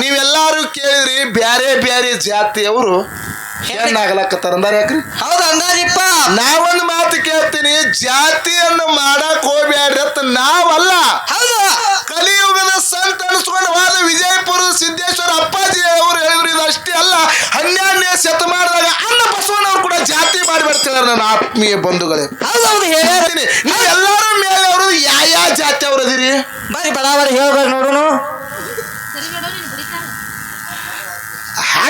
ನೀವೆಲ್ಲಾರು ಕೇಳಿದ್ರಿ ಬ್ಯಾರೆ ಬ್ಯಾರೆ ಜಾತಿಯವರು ಹೆಣ್ಣಾಗಲಕ್ಕತ್ತಾರ ಅಂದಾರ ಯಾಕ್ರಿ? ಹೌದು ಅಂದಾರಿಪ್ಪ. ನಾವೊಂದು ಮಾತು ಕೇಳ್ತೀನಿ ಜಾತಿಯನ್ನು ಮಾಡಕ್ ಹೋಗ್ಬ್ಯಾಡ್ರಿ ಅಂತ ನಾವಲ್ಲ. ಹೌದು. ಕಲಿಯುಗದ ಸಂತ ಅನಿಸ್ಕೊಂಡು ಹೋದ ವಿಜಯಪುರದ ಸಿದ್ದೇಶ್ವರ ಅಪ್ಪಾಜಿ ಅವರು ಹೇಳಿದ್ರು ಇದು ಅಷ್ಟೇ ಅಲ್ಲ ಹನ್ನೆರಡನೇ ಶತಮಾನದಾಗ ಅನ್ನ ಬಸವಣ್ಣವ್ರು ಕೂಡ ಜಾತಿ ಮಾಡಿ ಬರ್ತಿದ್ದಾರೆ ನನ್ನ ಆತ್ಮೀಯ ಬಂಧುಗಳೇ. ಹೌದು ಹೌದು ಹೇಳ್ತೀನಿ ನೀವು ಎಲ್ಲರೂ ಮೇಲೆ ಅವರು ಯಾವ ಯಾವ ಜಾತಿ ಅವ್ರು ಅದಿರಿ? ಬರೀ ಬಡಾವರಿ ಹೇಳ್ಬೇಕು ನೋಡುನು.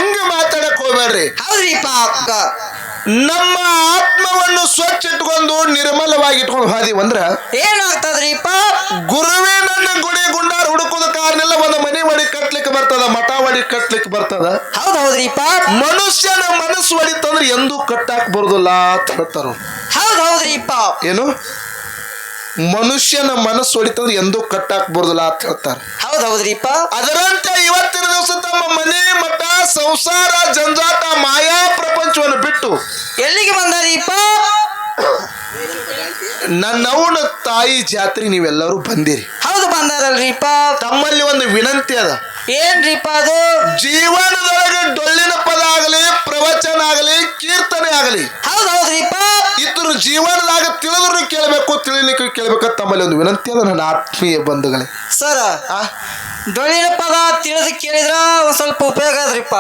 ಹಂಗ ಮಾತಾಡಕ್ ಹೋಗ್ಬೇಡ್ರಿ. ಹೌದ್ರಿಪ್ಪ ಅಕ್ಕ ನಮ್ಮ ಆತ್ಮವನ್ನು ಸ್ವಚ್ಛ ಇಟ್ಕೊಂಡು ನಿರ್ಮಲವಾಗಿ ಇಟ್ಕೊಂಡು ಹೋದಿವಿ ಅಂದ್ರ ಏನಾಗ್ತದ್ರಿಪ್ಪ? ಗುರುವೇ ನನ್ನ ಗುಡಿ ಗುಂಡಾರ ಹುಡುಕೋದ ಕಾರನೆಲ್ಲ ಒಂದು ಮನೆ ಮಾಡಿ ಕಟ್ಲಿಕ್ಕೆ ಬರ್ತದ ಮಠ ಮಾಡಿ ಕಟ್ಲಿಕ್ಕೆ ಬರ್ತದ. ಹೌದು ಹೌದ್ರಿಪ್ಪ. ಮನುಷ್ಯನ ಮನಸ್ಸು ಹೊಡಿತಂದ್ರೆ ಎಂದೂ ಕಟ್ಟಾಕ್ ಬರುದಿಲ್ಲ ಅಂತ ಹೇಳ್ತಾರ ಹೌದು ಹೌದು ಹೌದ್ರಿಪ್ಪ. ಏನು? ಮನುಷ್ಯನ ಮನಸ್ಸು ಹೊಡಿತಂದ್ರೆ ಎಂದೂ ಕಟ್ ಬರುದಿಲ್ಲ ಅಂತ ಹೇಳ್ತಾರೆ. ಹೌದು ಹೌದ್ರಿಪ್ಪ ಅದರಂತೆ ಇವತ್ತಿನ ದಿವಸ ತಮ್ಮ ಮನೆ ಮಠ ಸಂಸಾರ ಜಂಜಾಟ ಮಾಯಾ ಪ್ರಪಂಚವನ್ನು ಬಿಟ್ಟು ಎಲ್ಲಿಗೆ ಬಂದಾರಿಪ್ಪ ನನ್ನವನ ತಾಯಿ ಜಾತ್ರೆ ನೀವೆಲ್ಲರೂ ಬಂದಿರಿ. ಹೌದು ಬಂದಾರಲ್ರಿಪ್ಪ ತಮ್ಮಲ್ಲಿ ಒಂದು ವಿನಂತಿ ಅದ. ಏನ್ರಿಪ್ಪ ಅದು? ಜೀವನದೊಳಗೆ ಡೊಳ್ಳಿನ ಪದ ಆಗಲಿ ಪ್ರವಚನ ಆಗಲಿ ಕೀರ್ತನೆ ಆಗಲಿ ಹೌದು ಹೌದ್ರಿಪ್ಪ ಇದ್ರ ಜೀವನದಾಗ ತಿಳಿದ್ರು ಕೇಳಬೇಕು ತಿಳಿಲಿಕ್ಕೆ ಕೇಳಬೇಕು ತಮ್ಮಲ್ಲಿ ಒಂದು ವಿನಂತಿ ಅದ ನನ್ನ ಆತ್ಮೀಯ ಬಂಧುಗಳೇ. ಸರ್ ಆ ಡೊಳ್ಳಿನ ಪದ ತಿಳಿದು ಕೇಳಿದ್ರ ಒಂದ್ ಸ್ವಲ್ಪ ಉಪಯೋಗ ಅದ್ರಿಪ್ಪ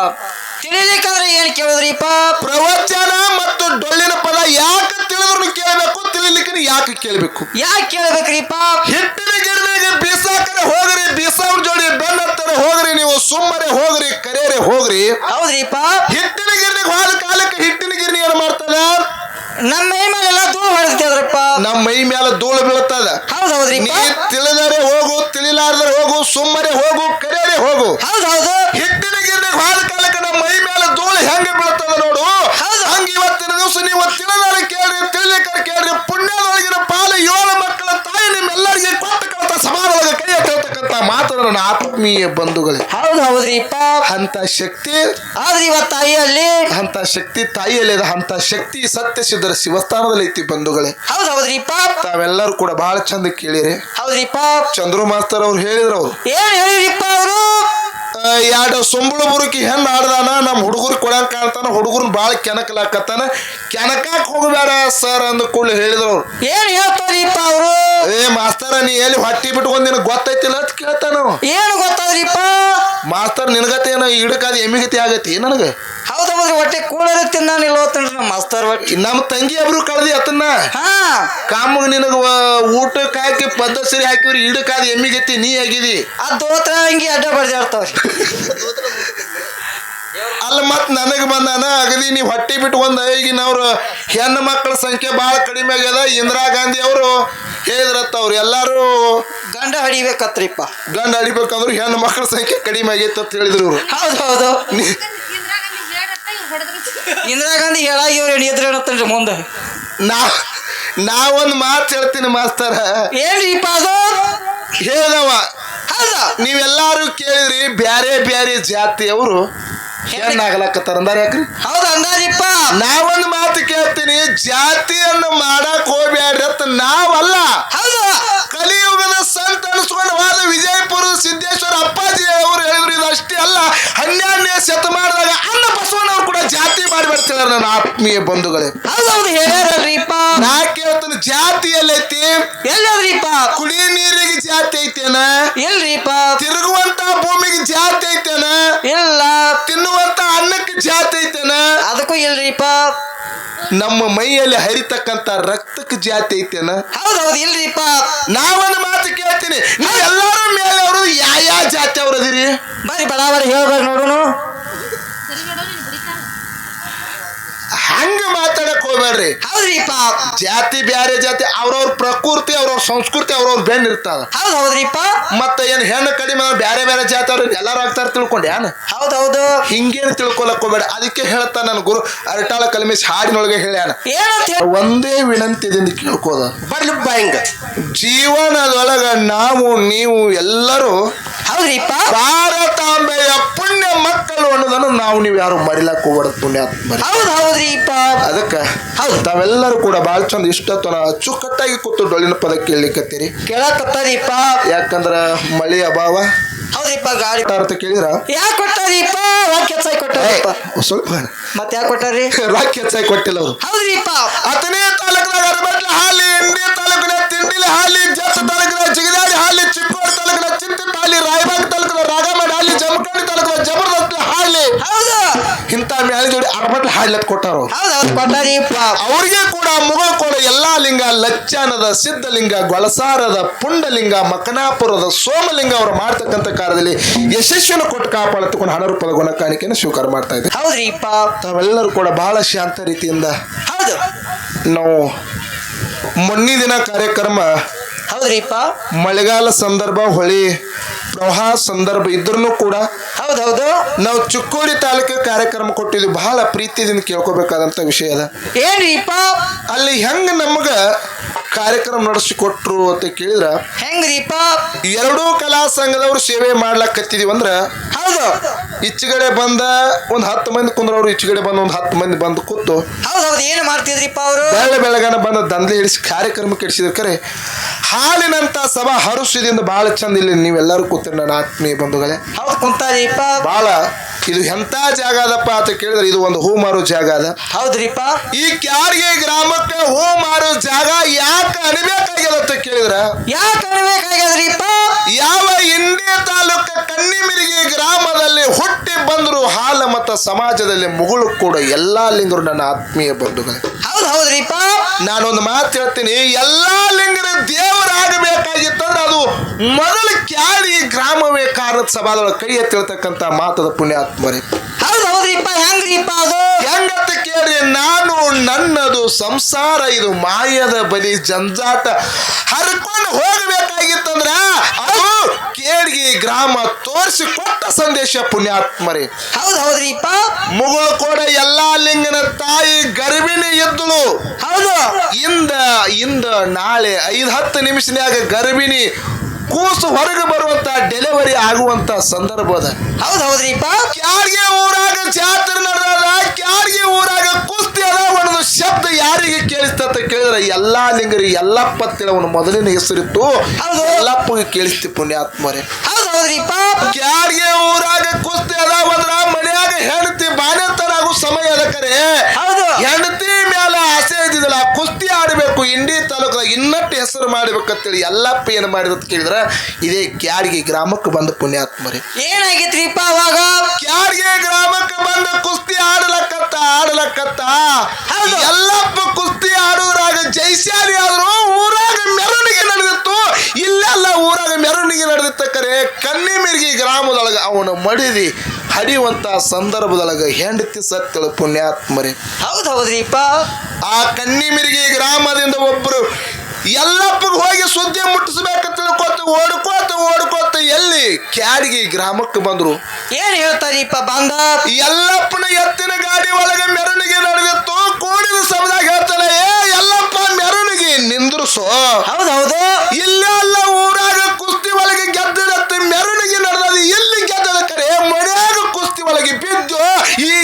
ತಿಳಿಲಿಕ್ಕಂದ್ರೆ ಏನ್ ಕೇಳಿದ್ರಿಪ್ಪ? ಪ್ರವಚನ ಮತ್ತು ಡೊಳ್ಳಿನ ಪದ ಯಾಕೆ ತಿಳಿದ್ರು ಕೇಳಬೇಕು ತಿಳಿಲಿಕ್ಕೆ ಯಾಕೆ ಕೇಳಬೇಕು? ಯಾಕೆ ಕೇಳಬೇಕ್ರಿಪ್ಪ? ಹಿಟ್ಟಿನ ಗಿಡದಾಗ ಬೀಸಾಕರೆ ಹೋಗ್ರಿ ಬೀಸಾವ್ ಜೋಡಿ ಬೆನ್ನತ್ತರ ಹೋಗ್ರಿ ನೀವು ಸುಮ್ಮನೆ ಹೋಗ್ರಿ ಕರೆಯರೆ ಹೋಗ್ರಿ. ಹೌದ್ರಿಪ್ಪ. ಹಿಟ್ಟಿನ ಗಿರಣಿಗೆ ಹೋದ ಕಾಲಕ್ಕೆ ಹಿಟ್ಟಿನ ಗಿರಣಿ ಏನ್ ಮಾಡ್ತದ? ನಮ್ಮ ಮೈ ಮೇಲೆಲ್ಲ ಧೂಳು ಹೊಡೆದ್ರಪ್ಪ ನಮ್ಮ ಮೈ ಮೇಲೆ ಧೂಳು ಬೀಳ್ತದ ಹೌದು ನೀ ಹೌದ್ರಿಪ್ಪ ತಿಳಿದರೆ ಹೋಗು ತಿಳಿಲಾರ್ದರೆ ಹೋಗು ಸುಮ್ಮನೆ ಹೋಗು ಕರೆಯರೆ ಹೋಗು. ಹೌದು ಹೌದು ಹಿಟ್ಟಿನ ಗಿರಣಿಗೆ ಹೋದ ಕಾಲಕ್ಕೆ ನಮ್ಮ ಮೈ ಮೇಲೆ ಧೂಳು ಹೆಂಗ ಬೀಳ್ತದ ನೋಡು ಹೌದು. ಹಂಗ ಇವತ್ತಿನ ದಿವಸ ನೀವು ತಿಳಿದಾರ ಕೇಳ್ರಿ ತಿಳಿಲಿಕ್ಕೆ ಕೇಳ್ರಿ ಪುಣ್ಯದೊಳಗಿನ ಪಾಲು ಏಳು ಮಕ್ಕಳ ತಾಯಿ ನಿಮ್ಮೆಲ್ಲರಿಗೆ ಕೊಟ್ಟ ಕಳತ ಸಮಾನದೊಳಗೆ ಕೈ ಎತ್ತಿರ್ತಕ್ಕಂಥ ಮಾತು ನನ್ನ ಆತ್ಮೀಯ ಬಂಧುಗಳೇ ಹೌದು ಹೌದ್ರಿಪ್ಪ ಅಂತ ಶಕ್ತಿ ಆದ್ರೆ ಇವತ್ತು ತಾಯಿಯಲ್ಲಿ ಅಂತ ಶಕ್ತಿ ತಾಯಿಯಲ್ಲಿ ಅಂತ ಶಕ್ತಿ ಸತ್ಯ ಸಿದ್ಧರ ಶಿವಸ್ಥಾನದಲ್ಲಿ ಐತಿ ಬಂಧುಗಳೇ. ಹೌದು ಹೌದ್ರಿಪ್ಪ ತಾವೆಲ್ಲರೂ ಕೂಡ ಬಹಳ ಚಂದ ಕೇಳಿರಿ. ಹೌದ್ರಿಪ್ಪ ಚಂದ್ರು ಮಾಸ್ತರ್ ಅವ್ರು ಹೇಳಿದ್ರು ಅವ್ರು. ಏನ್ ಹೇಳಿರಿಪ್ಪ ಅವರು? ಎರಡು ಸೊಂಬಳು ಬುರುಕಿ ಹೆಣ್ಣು ಆಡ್ದಾನ ನಮ್ಮ ಹುಡುಗರು ಕೊಡಂಗ್ ಕಾಣ್ತಾನ ಹುಡುಗರು ಭಾಳ ಕೆನಕಲಾಕತ್ತಾನ ಕೆನಕಾಕ್ ಹೋಗಬೇಡ ಸರ್ ಅಂದ ಕೂಡಲೇ ಹೇಳಿದ್ರು ಏನ್ ಹೇಳ್ತಾರೀಪ ಅವರು? ಏ ಮಾಸ್ತರ ನೀ ಎಲ್ಲಿ ಹೊಟ್ಟಿ ಬಿಟ್ಕೊಂಡ್ ನಿನಗೆ ಗೊತ್ತೈತಿಲ್ಲ ಅಂತ ಕೇಳ್ತಾನ. ಏನು ಗೊತ್ತಾದ್ರಿಪ್ಪ? ಮಾಸ್ತರ್ ನಿನಗತೆ ಏನೋ ಇಡಕಾದ ಎಮಿಗತಿ ಆಗತಿ ನನಗೆ. ಹೌದು ಹೌದ್ರಿ ಹೊಟ್ಟೆ ಕೂಳರ ತಿನ್ನಾನಿಲ್ಲ ಹೋಗ್ತೇನ್ರಿ ನಮ್ಮ ಮಾಸ್ತರ್ ಹೊಟ್ಟೆ. ನಮ್ಮ ತಂಗಿ ಅವರು ಕಳ್ದಿ ಅತನ್ನ ಹಾ. ಕಾಮಗ್ ನಿನಗ ಊಟಕ್ಕೆ ಹಾಕಿ ಪದ್ಧ ಸರಿ ಹಾಕಿವ್ರಿ ಇಡಕಾದ ಎಮ್ಮಿಗೆತ್ತಿ ನೀ ಆಗಿದಿ. ಆ ದೋತ್ರ ಹಂಗೆ ಅಡ್ಡ ಬಡ್ದಾಡ್ತಾವ್ರಿ ಅಲ್ಲ ಮತ್ ನನಗೆ ಬಂದಾನ ಅಗದಿ ನೀವು ಹೊಟ್ಟಿ ಬಿಟ್ಕೊಂಡ ಈಗಿನ ಅವ್ರು ಹೆಣ್ಣು ಮಕ್ಕಳ ಸಂಖ್ಯೆ ಭಾಳ ಕಡಿಮೆ ಆಗ್ಯದ ಇಂದಿರಾ ಗಾಂಧಿ ಅವರು ಹೇಳಿದ್ರತ್ತ ಅವ್ರು ಎಲ್ಲಾರು. ಗಂಡ ಹಡಿಬೇಕತ್ರಿಪ್ಪ. ಗಂಡ ಹಡಿಬೇಕಂದ್ರೆ ಹೆಣ್ಣು ಮಕ್ಕಳ ಸಂಖ್ಯೆ ಕಡಿಮೆ ಆಗೈತೆ ಅಂತ ಹೇಳಿದ್ರು ಅವರು ಹೌದು ಹೌದು. ಇಂದಿರಾ ಗಾಂಧಿ ಹೇಳಾಗಿ ಇವ್ರು ಎದುರು ಹೇಳತ್ತನ್ರಿ ಮುಂದೆ. ನಾ ನಾವೊಂದು ಮಾತು ಹೇಳ್ತೀನಿ ಮಾಸ್ತರ. ಏನ್ರಿಪ್ಪ ಅದು ಹೇಳ್ದವ ಹೌದು? ನೀವೆಲ್ಲಾರು ಕೇಳಿದ್ರಿ ಬ್ಯಾರೆ ಬ್ಯಾರೆ ಜಾತಿಯವರು ಹೆಣ್ಣಾಗಲಕ್ಕತ್ತಾರ ಅಂದಾರ ಯಾಕ್ರಿ? ಹೌದು ಅಂದಾರಿಪ್ಪ. ನಾವೊಂದು ಮಾತು ಕೇಳ್ತೀನಿ ಜಾತಿಯನ್ನು ಮಾಡಕ್ ಹೋಗ್ಬ್ಯಾಡ್ರಿ ಅಂತ ನಾವಲ್ಲ. ನನ್ನ ಆತ್ಮೀಯ ಬಂಧುಗಳೇ. ಹೌದು ಹೌದು ಹೇಳ್ಯಾರಲ್ರಿಪ್ಪ ನಾ ಕೇಳ್ತಾನೆ ಜಾತಿ ಎಲ್ಲೈತಿ ಎಲ್ಲದ್ರಿಪ್ಪ ಕುಡಿ ನೀರಿಗೆ ಜಾತಿ ಐತೇನ? ಇಲ್ರಿಪ್ಪ ತಿರುಗುವಂತ ಭೂಮಿಗೆ ಜಾತಿ ಐತೇನ? ಇಲ್ಲ. ತಿನ್ನುವಂತ ಅನ್ನಕ್ಕೆ ಜಾತಿ ಐತೇನ? ಅದಕ್ಕೂ ಇಲ್ರಿಪ್ಪ ನಮ್ಮ ಮೈಯಲ್ಲಿ ಹರಿತಕ್ಕಂತ ರಕ್ತಕ್ಕೆ ಜಾತಿ ಐತೇನ? ಹೌದೌದು ಇಲ್ರಿಪ ಇಲ್ರಿಪ್ಪ ನಾವೊಂದು ಮಾತು ಕೇಳ್ತೀನಿ. ನೀವು ಎಲ್ಲರೂ ಮೇಲೆ ಅವರು ಯಾವ ಯಾವ ಜಾತಿ ಅವ್ರು ಅದಿರಿ ಬರೀ ಬಡಾವರಿ ಹೇಳ್ಬೇಕು ನೋಡುನು. ಹಂಗ ಮಾತಾಡಕ್ ಹೋಗ್ಬೇಡ್ರಿ. ಹೌದ್ರಿಪ್ಪ ಜಾತಿ ಬ್ಯಾರೆ ಜಾತಿ ಅವ್ರವ್ರ ಪ್ರಕೃತಿ ಅವ್ರವ್ರ ಸಂಸ್ಕೃತಿ ಅವ್ರವ್ರ ಬೆನ್ ಇರ್ತದ ಹೌದು ಹೌದ್ರಿಪ್ಪ ಮತ್ತೆ ಏನ್ ಹೆಣ್ಣು ಕಡಿಮೆ ಬ್ಯಾರೆ ಬೇರೆ ಜಾತಿ ಅವ್ರ ಎಲ್ಲಾರು ಆಗ್ತಾರ ತಿಳ್ಕೊಂಡ್ ಏನ್? ಹೌದು ಹೌದು. ಹಿಂಗೇನ್ ತಿಳ್ಕೊಳಕ್ ಹೋಗ್ಬೇಡ ಅದಕ್ಕೆ ಹೇಳ್ತಾ ನನ್ನ ಗುರು ಅರಟಾಳ ಕಲ್ಮಿಸ್ ಹಾಡಿನೊಳಗೆ ಹೇಳ್ಯಾನ ಏನಂತ ಹೇಳಿ? ಒಂದೇ ವಿನಂತಿದಿಂದ ಕೇಳ್ಕೋದ ಬರ್ಲಿ ಹಿಂಗ. ಜೀವನದೊಳಗ ನಾವು ನೀವು ಎಲ್ಲರೂ ಹೌದ್ರಿಪ್ಪ ಭಾರತಾಂಬೆಯ ಪುಣ್ಯ ಮಕ್ಕಳು ಅನ್ನೋದನ್ನು ನಾವು ನೀವು ಯಾರು ಮರಿಲಕ್ಕ ಹೋಗ್ಬಾರ್ದು ಪುಣ್ಯಾತ್ಮರಿ. ಹೌದು ಹೌದ್ರಿಪ್ಪ ಅದಕ್ಕೆ ಹೌದು. ತಾವೆಲ್ಲರೂ ಕೂಡ ಭಾಳ ಚಂದ ಇಷ್ಟತನ ಅಚ್ಚುಕಟ್ಟಾಗಿ ಕೂತು ಡೊಳ್ಳಿನ ಪದ ಕೇಳಲಿಕ್ಕತ್ತೀರಿ ಕೇಳಕತ್ತಾರಿಪ್ಪ ಯಾಕಂದ್ರ ಮಳೆ ಅಭಾವ. ಹೌದ್ರಿಪ್ಪ ಗಾಡಿ ಅಂತ ಕೇಳಿದ್ರ? ಯಾಕೆ ಕೊಟ್ಟಾರಿಪ್ಪ ಕೊಟ್ಟಾರಿಪ್ಪ ಸ್ವಲ್ಪ ಮತ್ತೆ ಯಾಕೆ ಕೊಟ್ಟಾರಿ? ರಾಕ್ ಹೆಚ್ಚಾಗಿ ಕೊಟ್ಟಿಲ್ಲ ಅವರು? ಹೌದ್ರಿಪ್ಪ ಹತ್ತನೇ ತಾಲೂಕಿನಾಗ ಅರಬಟ್ಲ ಹಾಲಿ ಇಂಡಿ ತಾಲೂಕಿನ ತಿಂಡಿಲಿ ಹಾಲಿ ಜತ್ತ ತಾಲೂಕಿನ ಜಿಗದಾಡಿ ಹಾಲಿ ಚಿಕ್ಕೋಡಿ ತಾಲೂಕಿನ ಚಿಂತ ಹಾಲಿ ರಾಯಬಾಗ್ ತಾಲೂಕಿನ ರಾಗಮಡಿ ಹಾಲಿ ಜಮಖಂಡಿ ತಾಲೂಕಿನ ಜಬರ್ದಸ್ತ್ ಹಾಲಿ. ಹೌದು. ಇಂಥ ಮ್ಯಾಲೆ ಜೋಡಿ ಅರಬಟ್ಲ ಹಾಡ್ಲತ್ ಕೊಟ್ಟಾರ ಅವ್ರು. ಹೌದು ಹೌದು ಕೊಟ್ಟಾರಿಪ್ಪ ಅವ್ರಿಗೆ ಕೂಡ ಮುಗಳು ಕೂಡ ಎಲ್ಲಾ ಲಿಂಗ ಲಚ್ಚಾನದ ಸಿದ್ಧಲಿಂಗ ಗೊಳಸಾರದ ಪುಂಡಲಿಂಗ ಮಕನಾಪುರದ ಸೋಮಲಿಂಗ ಅವರು ಮಾಡ್ತಕ್ಕಂಥ ಕಾರ್ಯದಲ್ಲಿ ಯಶಸ್ವಿನ ಕೊಟ್ಟು ಕಾಪಾಡತಕೊಂಡು ಹಣ ರೂಪದ ಗುಣಕಾಣಿಕೆಯನ್ನು ಸ್ವೀಕಾರ ಮಾಡ್ತಾ ಇದ್ದಾರೆ. ಹೌದ್ರಿಪ್ಪ ತಾವೆಲ್ಲರೂ ಕೂಡ ಬಹಳ ಶಾಂತ ರೀತಿಯಿಂದ ಹೌದು. ನಾವು ಮೊನ್ನೆ ದಿನ ಕಾರ್ಯಕ್ರಮ ಹೌದ್ರಿಪ್ಪ. ಮಳೆಗಾಲ ಸಂದರ್ಭ ಹೊಳಿ ಪ್ರವಾಹ ಸಂದರ್ಭ ಇದ್ರೂ ಕೂಡ ಹೌದು ಹೌದು. ನಾವು ಚಿಕ್ಕೋಡಿ ತಾಲೂಕು ಕಾರ್ಯಕ್ರಮ ಕೊಟ್ಟಿದ್ವಿ ಬಹಳ ಪ್ರೀತಿಯಿಂದ ಕೇಳ್ಕೋಬೇಕಾದಂತ ವಿಷಯ ಅದ. ಏನ್ರಿಪ್ಪ? ಅಲ್ಲಿ ಹೆಂಗ ನಮಗ ಕಾರ್ಯಕ್ರಮ ನಡೆಸಿಕೊಟ್ರು ಅಂತ ಕೇಳಿದ್ರ ಹೆಂಗ್ರಿಪ್ಪ? ಎರಡೂ ಕಲಾ ಸಂಘದವ್ರು ಸೇವೆ ಮಾಡ್ಲಾಕತ್ತಿದೀವಿ ಅಂದ್ರ ಹೌದು. ಈಚೆಗಡೆ ಬಂದ ಒಂದ್ ಹತ್ತು ಮಂದಿ ಕುಂದ್ರವ್ರು ಈಚೆಗಡೆ ಬಂದ ಒಂದ್ ಹತ್ತು ಮಂದಿ ಬಂದು ಕೂತು. ಹೌದು ಹೌದು ಏನು ಮಾಡ್ತಿದ್ರಿಪ್ಪ ಅವರು? ಬೆಳ್ಳ ಬೆಳಗನ ಬಂದ ದಂಧೆ ಹಿಡಿಸಿ ಕಾರ್ಯಕ್ರಮ ಕೆಡಿಸಿದ್ರು. ಕರೆ ಹಾಲಿನಂತ ಸಭಾ ಹರುಷದಿಂದ ಬಹಳ ಚಂದ ಇಲ್ಲಿ ನೀವೆಲ್ಲರೂ ಕೂತಿರಿ ನನ್ನ ಆತ್ಮೀಯ ಬಂಧುಗಳೇ. ಹೌದು ಕುಂತಾರಿಪ್ಪ. ಬಹಳ ಇದು ಎಂತ ಜಾಗ ಅದಪ್ಪ ಅಂತ ಕೇಳಿದ್ರೆ ಇದು ಒಂದು ಹೂ ಮಾರೋ ಜಾಗ ಅದ. ಹೌದ್ರಿಪ್ಪ. ಈ ಕ್ಯಾರ್ಗೆ ಗ್ರಾಮಕ್ಕೆ ಹೂ ಮಾರೋ ಜಾಗ ಯಾಕೆ ಅನ್ಬೇಕಾಗ್ಯದ ಅಂತ ಕೇಳಿದ್ರ? ಯಾಕೆ ಅನ್ಬೇಕಾಗ್ಯದ್ರಿಪ್ಪ? ಯಾವ ಹಿಂದೆ ತಾಲೂಕ ಕಣ್ಣಿಮಿರಿಗೆ ಗ್ರಾಮದಲ್ಲಿ ಹುಟ್ಟಿ ಬಂದ್ರು ಹಾಲ ಮತ ಸಮಾಜದಲ್ಲಿ ಮುಗುಳು ಕೂಡ ಎಲ್ಲಾ ಲಿಂಗರು ನನ್ನ ಆತ್ಮೀಯ ಬಂಧುಗಳೇ. ಹೌದ್ರಿಪ್ಪ? ನಾನೊಂದು ಮಾತು ಹೇಳ್ತೀನಿ. ಎಲ್ಲಾ ಲಿಂಗರ ದೇವರಾಗಬೇಕಾಗಿತ್ತಂದ್ರೆ ಅದು ಮೊದಲು ಕ್ಯಾಡಿ ಗ್ರಾಮವೇ ಕಾರಣದ ಸಭಾದೊಳಗೆ ಕೈ ಎತ್ತಿರ್ತಕ್ಕಂಥ ಮಾತದ ಪುಣ್ಯಾತ್ಮರಿ. ಹೌದು ಹೌದ್ರಿಪ್ಪ ಹೆಂಗ್ರಿಪ್ಪ ಅದು? ಹೆಂಗಂತ ಕೇಳಿ ನಾನು ನನ್ನದು ಸಂಸಾರ ಇದು ಮಾಯದ ಬಲಿ ಜಂಜಾಟ ಹರ್ಕೊಂಡು ಹೋಗಬೇಕಾಗಿತ್ತಂದ್ರ ಅದು ಗ್ರಾಮ ತೋರಿಸಿ ಕೊಟ್ಟ ಸಂದೇಶ ಪುಣ್ಯಾತ್ಮರೇ. ಹೌದು ಹೌದ್ರಿಪ್ಪ ಮುಗುಳು ಕೂಡ ಎಲ್ಲಾ ಲಿಂಗನ ತಾಯಿ ಗರ್ಭಿಣಿ ಎದ್ದಳು ಹೌದು. ಇಂದ ಇಂದ ನಾಳೆ ಐದ್ ಹತ್ತು ನಿಮಿಷನ್ಯಾಗ ಗರ್ಭಿಣಿ ಕೂಸು ಹೊರಗೆ ಬರುವಂತ ಡೆಲಿವರಿ ಆಗುವಂತ ಸಂದರ್ಭ ಅದ. ಹೌದು ಹೌದ್ರಿಪ್ಪ. ಕ್ಯಾರ್ಗೆ ಊರಾಗ ಜಾತ್ರೆ ನಡೆದ ಕ್ಯಾರ್ಗೆ ಊರಾಗ ಕುಸ್ತಿ ಅದ ಒಂದು ಶಬ್ದ ಯಾರಿಗೆ ಕೇಳಿಸ್ತಂತ ಕೇಳಿದ್ರೆ ಎಲ್ಲಾ ಲಿಂಗರಿ ಎಲ್ಲಪ್ಪ ಅವನು ಮೊದಲಿನ ಹೆಸರಿತ್ತು. ಎಲ್ಲಪ್ಪಗೆ ಕೇಳಿಸ್ತಿ ಪುಣ್ಯಾತ್ಮರೇ. ಹೌದು ಹೌದ್ರಿಪ್ಪ. ಕ್ಯಾರ್ಗೆ ಊರಾಗ ಕುಸ್ತಿ ಅದ ಅಂದ್ರ ಮನ್ಯಾಗ ಹೆಂಡತಿ ಆಗು ಸಮಯ ಅದಕ್ಕರೆ ಹೌದು. ಹೆಂಡತಿ ಮೇಲೆ ಆಸೆ ಇದ್ದಿದ್ದಲ್ಲ ಕುಸ್ತಿ ಆಡಬೇಕು ಇಂಡಿ ತಾಲೂಕ ಇನ್ನಟ್ಟು ಹೆಸರು ಮಾಡ್ಬೇಕಂತೇಳಿ ಎಲ್ಲಪ್ಪ ಏನು ಮಾಡಿದ ಕೇಳಿದ್ರ ಇದೇ ಕ್ಯಾರಿಗೆ ಗ್ರಾಮಕ್ಕೆ ಬಂದ ಪುಣ್ಯಾತ್ಮರಿ. ಏನಾಗಿತ್ರಿಪ್ಪ ಅವಾಗ? ಕ್ಯಾರಿಗೆ ಗ್ರಾಮಕ್ಕೆ ಬಂದ ಕುಸ್ತಿ ಆಡಲಕ್ಕತ್ತ ಆಡಲಕ್ಕತ್ತ. ಎಲ್ಲಪ್ಪ ಕುಸ್ತಿ ಆಡೋರಾಗ ಜೈಶಾಲಿ ಆದ್ರು ಊರಾಗ ಊರಾಗ ಮೆರವಣಿಗೆ ನಡೆದಿರ್ತಕ್ಕರೆ ಕರೆ ಕನ್ನಿಮಿರ್ಗಿ ಗ್ರಾಮದೊಳಗ ಅವನು ಮಡಿದಿ ಹಡಿಯುವಂತ ಸಂದರ್ಭದೊಳಗೆ ಹೆಂಡತಿ ಸತ್ತಳು ಪುಣ್ಯಾತ್ಮರಿ. ಹೌದು ಹೌದ್ರಿಪ್ಪ ಆ ಕನ್ನಿಮಿರ್ಗಿ ಗ್ರಾಮದಿಂದ ಒಬ್ಬರು ಎಲ್ಲಪ್ಪಗೆ ಹೋಗಿ ಸುದ್ದಿ ಮುಟ್ಟಿಸ್ಬೇಕು ತಿಳ್ಕೊತ ಓಡ್ಕೋತ ಓಡ್ಕೋತ ಎಲ್ಲಿ ಕ್ಯಾಡಿಗೆ ಗ್ರಾಮಕ್ಕೆ ಬಂದ್ರು. ಏನ್ ಹೇಳ್ತಾರಿಪ್ಪ ಬಂದ? ಎಲ್ಲಪ್ಪನ ಎತ್ತಿನ ಗಾಡಿ ಒಳಗೆ ಮೆರವಣಿಗೆ ನಡೆದಿತ್ತು. ಕೂಡಿದ ಸಮದಾಗ ಹೇಳ್ತಾನೆ ಏ ಎಲ್ಲಪ್ಪ ಮೆರವಣಿಗೆ ನಿಂದ್ರಸೋ. ಹೌದೌದು ಹೌದು. ಇಲ್ಲೆಲ್ಲ ಊರಾಗ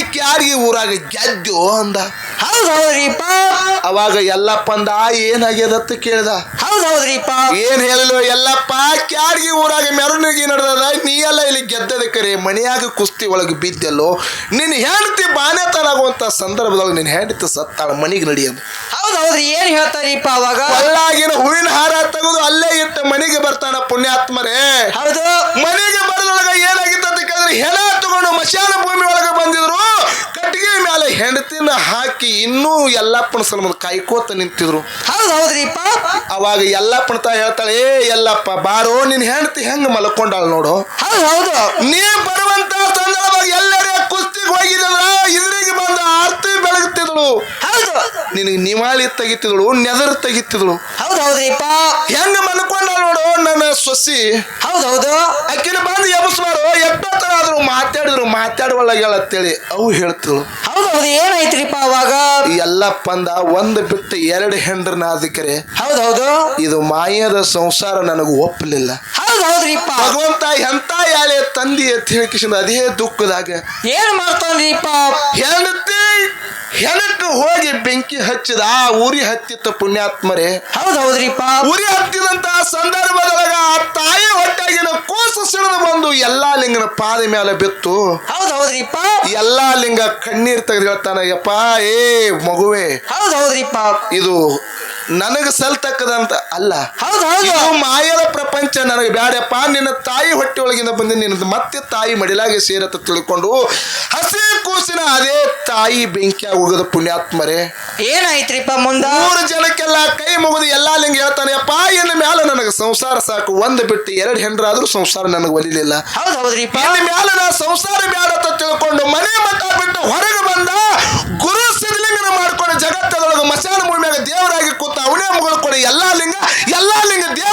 ಈ ಯಾರಿಗೆ ಊರಾಗ ಗೆದ್ದು ಅಂದ? ಹೌದು ಹೌದ್ರಿಪ್ಪ ಅವಾಗ ಎಲ್ಲಪ್ಪ ಅಂದ ಏನಾಗ್ಯದತ್ತ ಕೇಳ್ದ? ಹೌದು ಹೌದ್ರಿಪ್ಪ ಏನ್ ಹೇಳಿಲ್ವ ಎಲ್ಲಪ್ಪ ಕ್ಯಾಡ್ಗಿ ಊರಾಗ ಮೆರವಣಿಗೆ ನಡೆದದ? ನೀ ಎಲ್ಲ ಇಲ್ಲಿ ಗೆದ್ದದ ಕರೆ ಮನೆಯಾಗ ಕುಸ್ತಿ ಒಳಗೆ ಬಿದ್ದೆಲ್ಲೋ? ನಿನ್ನ ಹೆಂಡತಿ ಬಾನೆತನಾಗುವಂತ ಸಂದರ್ಭದಲ್ಲಿ ನಿನ್ನ ಹೆಂಡತಿ ಸತ್ತಾಳ ಮನೆಗೆ ನಡೆಯೋದು. ಹೌದು ಹೌದ್ರಿ ಏನ್ ಹೇಳ್ತಾರಿಪ್ಪ ಅವಾಗ? ಅಲ್ಲಾಗಿನ ಹೂವಿನ ಹಾರ ತೆಗೆದು ಅಲ್ಲೇ ಇಟ್ಟು ಮನೆಗೆ ಬರ್ತಾನ ಪುಣ್ಯಾತ್ಮರೇ. ಹೌದು. ಮನೆಗೆ ಬರದೊಳಗ ಏನಾಗಿತ್ತು ಕೇಳಿದ್ರೆ ಹೆಣ ತಗೊಂಡು ಮಶಾನ ಭೂಮಿ ಒಳಗೆ ಹೆಂಡತಿನ ಹಾಕಿ ಇನ್ನೂ ಎಲ್ಲಪ್ಪನ ಸಲಮದ ಕಾಯ್ಕೋತ ನಿಂತಿದ್ರು. ಹೌದು ಹೌದ್ರಿಪ್ಪ ಅವಾಗ ಎಲ್ಲಪ್ಪನ ತಾ ಹೇಳ್ತಾಳೆ ಏ ಎಲ್ಲಪ್ಪ ಬಾರೋ ನಿನ್ ಹೆಂಡತಿ ಹೆಂಗ್ ಮಲ್ಕೊಂಡಾಳ ನೋಡು. ಹೌದು ಹೌದು. ನೀ ಬರುವಂತ ಸಂದರ್ಭದಾಗ ಎಲ್ಲರೇ ಕುಸ್ತಿಗೆ ಹೋಗಿದ್ರ ಇದ್ರಿಗೆ ಬಂದ ಆರ್ತಿ ಬೆಳಗುತ್ತಿದ್ಳು ಹೌದು. ನಿನಗೆ ನಿವಾಳಿ ತೆಗಿತಿದ್ಳು ನೆದರ್ ತೆಗಿತಿದ್ಳು. ಹೌದು ಹೌದ್ರಿಪ್ಪ ಹೆಂಗ್ ಮಲ್ಕೊಂಡಾಳ ನೋಡು ನನ್ನ ಸೊಸಿ. ಹೌದು ಹೌದು. ಅಕ್ಕಿನ ಬಂದು ಎಬ್ಸ್ಬಾರು ಎಬ್ಬತ್ತರ ಆದ್ರು ಮಾತಾಡಿದ್ರು ಮಾತಾಡುವಲ್ಲ ಹೇಳತ್ತೇಳಿ. ಅವು ಹೇಳ್ತಳು ಹೌದು ಹೌದು ಏನಾಯ್ತ್ರಿಪ್ಪ ಅವಾಗ? ಎಲ್ಲ ಪಂದ ಒಂದು ಬಿಟ್ಟು ಎರಡು ಹೆಂಡ್ರನ್ನ ಅದಕ್ಕೆ ಹೌದು ಹೌದು. ಇದು ಮಾಯದ ಸಂಸಾರ ನನಗೆ ಒಪ್ಪಲಿಲ್ಲ. ಹೌದು ಹೌದ್ರಿಪ್ಪ. ಭಗವಂತ ಎಂತ ಯಾಳೆ ತಂದಿ ಅಂತ ಹೇಳಿಕಿಸಿದ ಅದೇ ದುಃಖದಾಗ. ಏನ್ ಮಾಡ್ತಾನ್ರಿಪ್ಪ? ಹೆಂಡತಿ ಹೆಣಕ್ಕೆ ಹೋಗಿ ಬೆಂಕಿ ಹಚ್ಚಿದ ಆ ಉರಿ ಹತ್ತಿತ್ತ ಪುಣ್ಯಾತ್ಮರೇ. ಹೌದೌದ್ರಿಪ್ಪ ಹೌದ್ರಿಪ್ಪ. ಉರಿ ಹತ್ತಿದಂತ ಸಂದರ್ಭದೊಳಗ ಆ ತಾಯಿ ಹೊಟ್ಟೆಗಿನ ಕೂಸು ಸಿಡಿದು ಬಂದು ಎಲ್ಲಾ ಲಿಂಗನ ಪಾದ ಮೇಲೆ ಬಿತ್ತು. ಹೌದೌದ್ರಿಪ್ಪ ಹೌದ್ರಿಪ್ಪ. ಎಲ್ಲಾ ಲಿಂಗ ಕಣ್ಣೀರ್ ತೆಗೆದು ಹೇಳ್ತಾನ ಯಪ್ಪ ಏ ಮಗುವೆ ಹೌದೌದ್ರಿಪ್ಪ ಹೌದ್ರಿಪ್ಪ. ಇದು ನನಗೆ ಸಲ್ತಕ್ಕದಂತ ಅಲ್ಲ. ಹೌದು ಹೌದು. ಮಾಯದ ಪ್ರಪಂಚ ನನಗೆ ಬ್ಯಾಡಪ್ಪ. ನಿನ್ನ ತಾಯಿ ಹೊಟ್ಟೆ ಒಳಗಿಂದ ಬಂದು ನಿನ್ನ ಮತ್ತೆ ತಾಯಿ ಮಡಿಲಾಗಿ ಸೇರತ್ತ ತಿಳ್ಕೊಂಡು ಹಸಿ ಕೂಸಿನ ಅದೇ ತಾಯಿ ಬೆಂಕಿ ಹೋಗದ ಪುಣ್ಯಾತ್ಮರೇ. ಏನಾಯ್ತ್ರಿಪ್ಪ ಮುಂದ? ಮೂರು ಜನಕ್ಕೆಲ್ಲ ಕೈ ಮುಗಿದು ಎಲ್ಲಾ ಲಿಂಗ ಹೇಳ್ತಾನೆ ಅಪ್ಪ ಇನ್ನು ಮ್ಯಾಲ ನನಗೆ ಸಂಸಾರ ಸಾಕು. ಒಂದು ಬಿಟ್ಟು ಎರಡು ಹೆಂಡ್ರಾದ್ರೂ ಸಂಸಾರ ನನಗೆ ಒಲಿಲಿಲ್ಲ. ಹೌದ್ ಹೌದ್ರಿಪ್ಪ. ಇನ್ನು ಮ್ಯಾಲ ನಾ ಸಂಸಾರ ಬ್ಯಾಡ ಅಂತ ತಿಳ್ಕೊಂಡು ಮನೆ ಮಠ ಬಿಟ್ಟು ಹೊರಗೆ ಬಂದ ಗುರು ಸಿದ್ಧಲಿಂಗನ ಮಾಡ್ಕೊಂಡು ಜಗತ್ತದೊಳಗೆ ಮಸಾನ ಭೂಮಿಯಾಗ ದೇವರಾಗಿ ಕೂತ ಅವನೇ ಮಗಳು ಕೊಡಿ ಎಲ್ಲಾ ಲಿಂಗ ಎಲ್ಲಾ ಲಿಂಗ ಇಂಡಿಯ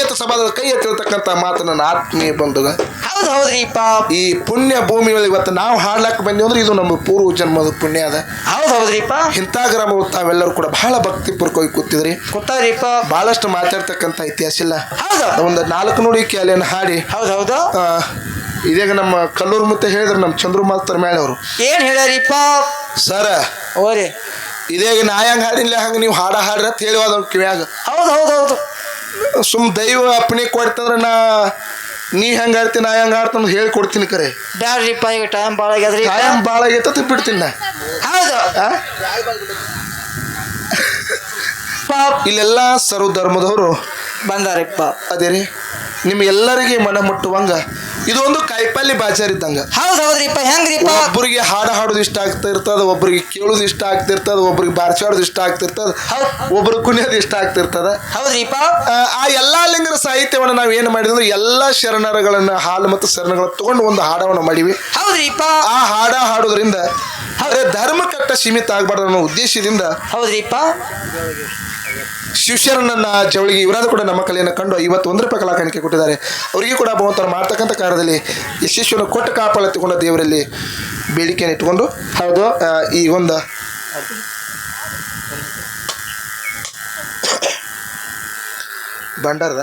ಅಂತ ಸಭಾದ ಕೈ ಎತ್ತಿರ್ತಕ್ಕಂಥ ಮಾತು ನನ್ನ ಆತ್ಮೀಯ ಬಂಧುಗ ಹೌದು ಹೌದ್ರಿಪ್ಪ ಈ ಪುಣ್ಯ ಭೂಮಿಯಲ್ಲಿ ಇವತ್ತು ನಾವು ಹಾಡ್ಲಕ್ಕೆ ಬಂದೀವಿ ಅಂದ್ರೆ ಇದು ನಮ್ಮ ಪೂರ್ವ ಜನ್ಮದ ಪುಣ್ಯ ಅದ. ಹೌದ್ ಹೌದ್ರಿಪ್ಪ ಇಂಥ ಗ್ರಾಮಗಳು ತಾವೆಲ್ಲರೂ ಕೂಡ ಬಹಳ ಭಕ್ತಿ ಪೂರ್ವಕವಾಗಿ ಕೂತಿದ್ರಿ ಗೊತ್ತಾದ್ರಿಪ್ಪ ಬಹಳಷ್ಟು ಮಾತಾಡ್ತಕ್ಕಂಥ ಇತಿಹಾಸ ಇಲ್ಲ. ಹೌದು. ಒಂದು ನಾಲ್ಕು ನೋಡಿ ಕ್ಯಾಲಿಯನ್ನು ಹಾಡಿ. ಹೌದು ಹೌದು. ಇದೀಗ ನಮ್ಮ ಕಲ್ಲೂರು ಮುತ್ತೆ ಹೇಳಿದ್ರು ನಮ್ಮ ಚಂದ್ರು ಮಾಸ್ತರ್ ಮೇಲೆ ಅವರು ಏನ್ ಹೇಳ್ಯಾರಿಪ್ಪ ಸರ ಓರಿ. ಇದೇಗ ನಾ ಹೆಂಗೆ ಹಾಡಿಲ್ಲ ಹಂಗೆ ನೀವು ಹಾಡ ಹಾಡ್ರಿ ಅಂತ ಹೇಳಿ ಹೋದ ಕಿವ್ಯಾಗ. ಹೌದು ಹೌದ್ ಹೌದು. ಸುಮ್ ದೈವ ಅಪ್ಪಣೆ ಕೊಡ್ತಂದ್ರೆ ನಾ ನೀ ಹೆಂಗೆ ಆಡ್ತೀನಿ ನಾ ಹೆಂಗೆ ಆಡ್ತಾನ ಹೇಳಿ ಕೊಡ್ತೀನಿ ಕರೆ. ಬ್ಯಾಡ್ರಿಪ್ಪ ಈಗ ಟೈಮ್ ಭಾಳ ಆಗ್ಯದ್ರಿ ಟೈಮ್ ಭಾಳ ಆಗೈತೆ ಬಿಡ್ತೀನಿ ನಾ. ಹೌದು? ಇಲ್ಲೆಲ್ಲ ಸರ್ವ ಧರ್ಮದವರು ಬಂದಾರಿಪ್ಪ ಅದೇ ರೀ. ನಿಮ್ಗೆಲ್ಲರಿಗೆ ಮನ ಮುಟ್ಟುವಂಗ ಇದು ಒಂದು ಕಾಯಿಪಲ್ಲೆ ಬಾಜಾರ್ ಇದ್ದಂಗ ಹೌದ್ ಹೌದ್ರಿಪ್ಪ ಹೆಂಗ್ರಿಪ್ಪ? ಒಬ್ಬರಿಗೆ ಹಾಡು ಹಾಡೋದು ಇಷ್ಟ ಆಗ್ತಾ ಇರ್ತದ ಒಬ್ಬರಿಗೆ ಕೇಳೋದು ಇಷ್ಟ ಆಗ್ತಿರ್ತದ ಒಬ್ರಿಗೆ ಬಾರ್ಚಾಡೋದು ಇಷ್ಟ ಆಗ್ತಿರ್ತದ ಒಬ್ಬರು ಒಬ್ರು ಕುಣಿಯೋದು ಇಷ್ಟ ಆಗ್ತಿರ್ತದ. ಹೌದ್ರಿಪ್ಪ? ಆ, ಆ ಎಲ್ಲಾ ಲಿಂಗರ ಸಾಹಿತ್ಯವನ್ನು ನಾವು ಏನು ಮಾಡಿದ್ವಿ ಎಲ್ಲಾ ಶರಣರಗಳನ್ನ ಹಾಲು ಮತ್ತು ಶರಣಗಳನ್ನ ತಗೊಂಡು ಒಂದು ಹಾಡವನ್ನು ಮಾಡಿವಿ. ಹೌದ್ರಿಪ್ಪ? ಆ ಹಾಡ ಹಾಡೋದ್ರಿಂದ ಅದೇ ಧರ್ಮ ಕಟ್ಟ ಸೀಮಿತ ಆಗ್ಬಾರ್ದು ಅನ್ನೋ ಉದ್ದೇಶದಿಂದ ಹೌದ್ರಿಪ್ಪ? ಶಿವಶರಣನ್ನ ಚವಳಿಗೆ ಇವರಾದ ಕೂಡ ನಮ್ಮ ಕಲೆಯನ್ನು ಕಂಡು ಇವತ್ತು ಒಂದು ರೂಪಾಯಿ ಕಲಾ ಕಾಣಿಕೆ ಕೊಟ್ಟಿದ್ದಾರೆ. ಅವರಿಗೆ ಕೂಡ ಭಗವಂತರು ಮಾಡ್ತಕ್ಕಂಥ ಕಾರ್ಯದಲ್ಲಿ ಶಿಷ್ಯನ ಕೊಟ್ಟು ತಗೊಂಡ ದೇವರಲ್ಲಿ ಬೇಡಿಕೆಯನ್ನು ಇಟ್ಕೊಂಡು ಹೌದು ಈ ಒಂದು ಭಂಡಾರದ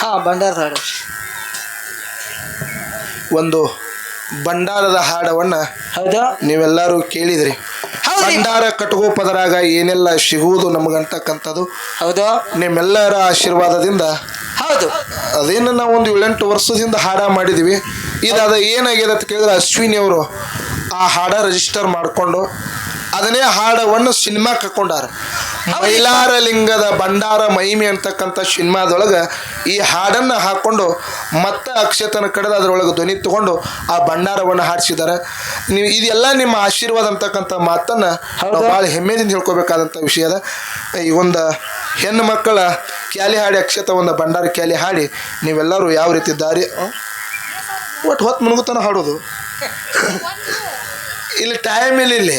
ಹಾ ಭಂಡಾರದ ಹಾಡು. ಒಂದು ಭಂಡಾರದ ಹಾಡವನ್ನು ಹೌದಾ. ನೀವೆಲ್ಲರೂ ಕೇಳಿದ್ರಿ. ಭಂಡಾರ ಕಟುಗೋ ಪದರಾಗ ಏನೆಲ್ಲ ಸಿಗುವುದು ನಮಗಂತಕ್ಕಂಥದ್ದು ಹೌದು. ನಿಮ್ಮೆಲ್ಲರ ಆಶೀರ್ವಾದದಿಂದ ಹೌದು. ಅದೇನು ನಾವು ಒಂದು ಏಳೆಂಟು ವರ್ಷದಿಂದ ಹಾಡ ಮಾಡಿದ್ವಿ. ಇದಾದ ಅದು ಏನಾಗಿದೆ ಅಂತ ಕೇಳಿದ್ರೆ ಅಶ್ವಿನಿ ಅವರು ಆ ಹಾಡ ರಿಜಿಸ್ಟರ್ ಮಾಡಿಕೊಂಡು ಅದನ್ನೇ ಹಾಡವನ್ನು ಸಿನಿಮಾ ಹಾಕೊಂಡಾರ ಮೈಲಾರ ಲಿಂಗದ ಭಂಡಾರ ಮಹಿಮೆ ಅಂತಕ್ಕಂಥ ಸಿನಿಮಾದೊಳಗೆ ಈ ಹಾಡನ್ನು ಹಾಕ್ಕೊಂಡು ಮತ್ತೆ ಅಕ್ಷತನ ಕಡೆದು ಅದರೊಳಗೆ ಧ್ವನಿ ತಗೊಂಡು ಆ ಭಂಡಾರವನ್ನು ಹಾಡಿಸಿದ್ದಾರೆ ನೀವು ಇದೆಲ್ಲ ನಿಮ್ಮ ಆಶೀರ್ವಾದ ಅಂತಕ್ಕಂಥ ಮಾತನ್ನು ಭಾಳ ಹೆಮ್ಮೆದಿಂದ ಹೇಳ್ಕೋಬೇಕಾದಂಥ ವಿಷಯ ಅದ. ಈ ಒಂದು ಹೆಣ್ಣು ಮಕ್ಕಳ ಕ್ಯಾಲಿ ಹಾಡಿ ಅಕ್ಷತ ಒಂದು ಭಂಡಾರ ಕ್ಯಾಲಿ ಹಾಡಿ ನೀವೆಲ್ಲರೂ ಯಾವ ರೀತಿ ದಾರಿ ಒಟ್ಟು ಹೊತ್ತು ಮುಳುಗುತ್ತಾನ ಹಾಡೋದು. ಇಲ್ಲಿ ಟೈಮ್ ಇಲ್ಲ ಇಲ್ಲಿ.